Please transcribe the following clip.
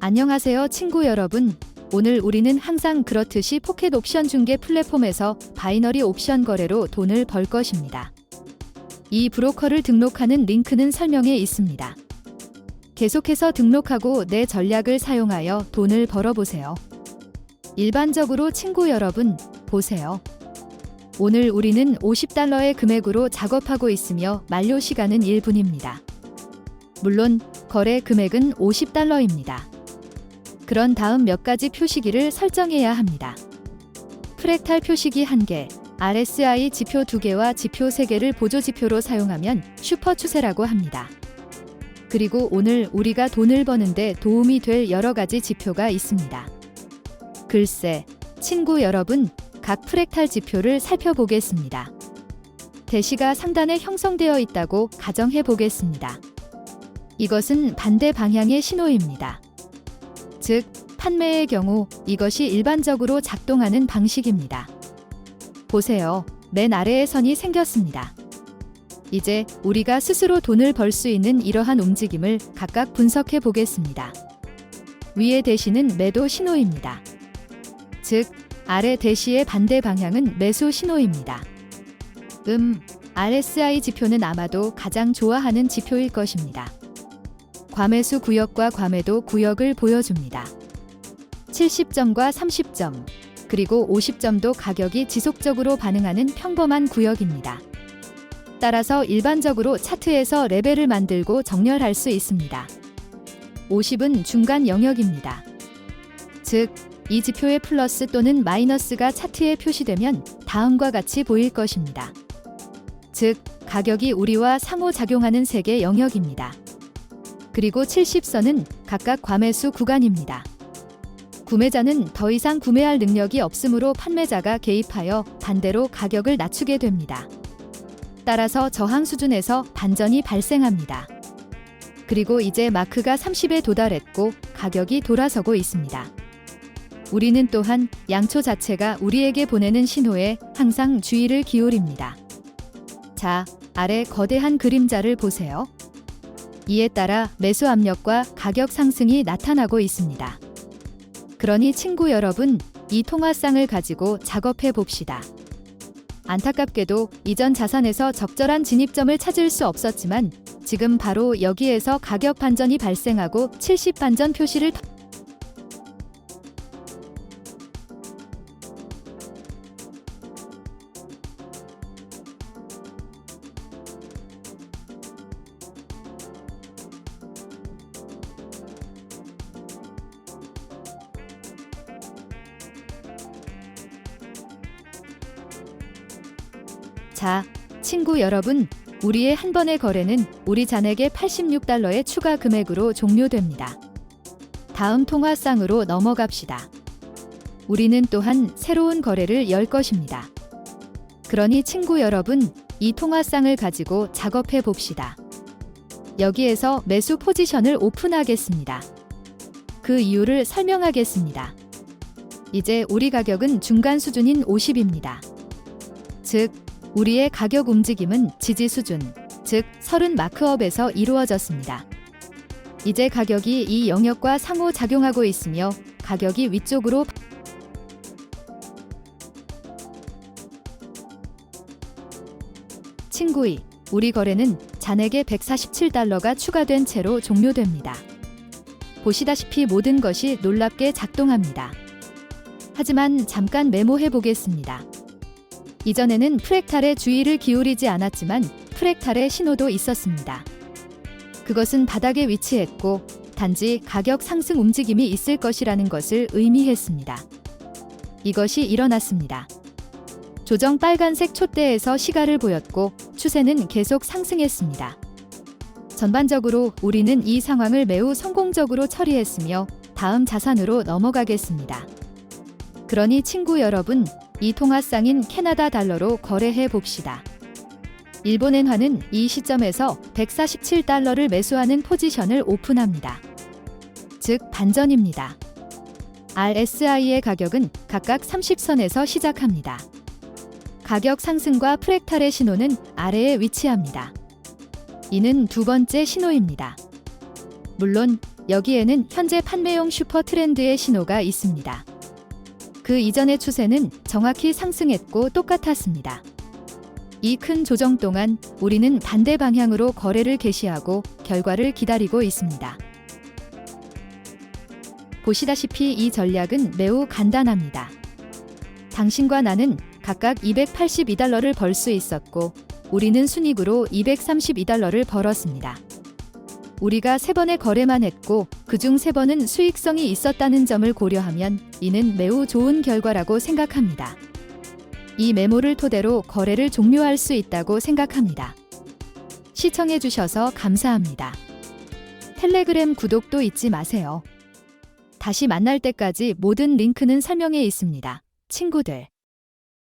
안녕하세요 친구 여러분. 오늘 우리는 항상 그렇듯이 포켓 옵션 중개 플랫폼에서 바이너리 옵션 거래로 돈을 벌 것입니다. 이 브로커를 등록하는 링크는 설명에 있습니다. 계속해서 등록하고 내 전략을 사용하여 돈을 벌어보세요. 일반적으로 친구 여러분, 보세요. 오늘 우리는 50달러의 금액으로 작업하고 있으며 만료 시간은 1분입니다. 물론 거래 금액은 50달러입니다. 그런 다음 몇 가지 표시기를 설정해야 합니다. 프랙탈 표시기 1개, RSI 지표 2개와 지표 3개를 보조 지표로 사용하면 슈퍼 추세라고 합니다. 그리고 오늘 우리가 돈을 버는데 도움이 될 여러 가지 지표가 있습니다. 글쎄, 친구 여러분, 각 프랙탈 지표를 살펴보겠습니다. 대시가 상단에 형성되어 있다고 가정해 보겠습니다. 이것은 반대 방향의 신호입니다. 즉, 판매의 경우 이것이 일반적으로 작동하는 방식입니다. 보세요. 맨 아래에 선이 생겼습니다. 이제 우리가 스스로 돈을 벌 수 있는 이러한 움직임을 각각 분석해 보겠습니다. 위의 대시는 매도 신호입니다. 즉, 아래 대시의 반대 방향은 매수 신호입니다. 음, RSI 지표는 아마도 가장 좋아하는 지표일 것입니다. 과매수 구역과 과매도 구역을 보여줍니다. 70점과 30점, 그리고 50점도 가격이 지속적으로 반응하는 평범한 구역입니다. 따라서 일반적으로 차트에서 레벨을 만들고 정렬할 수 있습니다. 50은 중간 영역입니다. 즉, 이 지표의 플러스 또는 마이너스가 차트에 표시되면 다음과 같이 보일 것입니다. 즉, 가격이 우리와 상호작용하는 세계 영역입니다. 그리고 70선은 각각 과매수 구간입니다. 구매자는 더 이상 구매할 능력이 없으므로 판매자가 개입하여 반대로 가격을 낮추게 됩니다. 따라서 저항 수준에서 반전이 발생합니다. 그리고 이제 마크가 30에 도달했고 가격이 돌아서고 있습니다. 우리는 또한 양초 자체가 우리에게 보내는 신호에 항상 주의를 기울입니다. 자, 아래 거대한 그림자를 보세요. 이에 따라 매수 압력과 가격 상승이 나타나고 있습니다. 그러니 친구 여러분, 이 통화상을 가지고 작업해 봅시다. 안타깝게도 이전 자산에서 적절한 진입점을 찾을 수 없었지만 지금 바로 여기에서 가격 반전이 발생하고 70 반전 표시를 자, 친구 여러분, 우리의 한 번의 거래는 우리 잔액의 86달러의 추가 금액으로 종료됩니다. 다음 통화상으로 넘어갑시다. 우리는 또한 새로운 거래를 열 것입니다. 그러니 친구 여러분, 이 통화상을 가지고 작업해 봅시다. 여기에서 매수 포지션을 오픈하겠습니다. 그 이유를 설명하겠습니다. 이제 우리 가격은 중간 수준인 50입니다. 즉, 우리의 가격 움직임은 지지 수준, 즉 30 마크업에서 이루어졌습니다. 이제 가격이 이 영역과 상호작용하고 있으며 가격이 위쪽으로 친구이, 우리 거래는 잔액에 147달러가 추가된 채로 종료됩니다. 보시다시피 모든 것이 놀랍게 작동합니다. 하지만 잠깐 메모해 보겠습니다. 이전에는 프랙탈에 주의를 기울이지 않았지만 프랙탈의 신호도 있었습니다. 그것은 바닥에 위치했고 단지 가격 상승 움직임이 있을 것이라는 것을 의미했습니다. 이것이 일어났습니다. 조정 빨간색 촛대에서 시가를 보였고 추세는 계속 상승했습니다. 전반적으로 우리는 이 상황을 매우 성공적으로 처리했으며 다음 자산으로 넘어가겠습니다. 그러니 친구 여러분, 이 통화상인 캐나다 달러로 거래해 봅시다. 일본엔화는 이 시점에서 147달러를 매수하는 포지션을 오픈합니다. 즉 반전입니다. RSI의 가격은 각각 30선에서 시작합니다. 가격 상승과 프랙탈의 신호는 아래에 위치합니다. 이는 두 번째 신호입니다. 물론 여기에는 현재 판매용 슈퍼 트렌드의 신호가 있습니다. 그 이전의 추세는 정확히 상승했고 똑같았습니다. 이 큰 조정 동안 우리는 반대 방향으로 거래를 개시하고 결과를 기다리고 있습니다. 보시다시피 이 전략은 매우 간단합니다. 당신과 나는 각각 282달러를 벌 수 있었고 우리는 순익으로 232달러를 벌었습니다. 우리가 세 번의 거래만 했고 그중 세 번은 수익성이 있었다는 점을 고려하면 이는 매우 좋은 결과라고 생각합니다. 이 메모를 토대로 거래를 종료할 수 있다고 생각합니다. 시청해 주셔서 감사합니다. 텔레그램 구독도 잊지 마세요. 다시 만날 때까지 모든 링크는 설명에 있습니다. 친구들.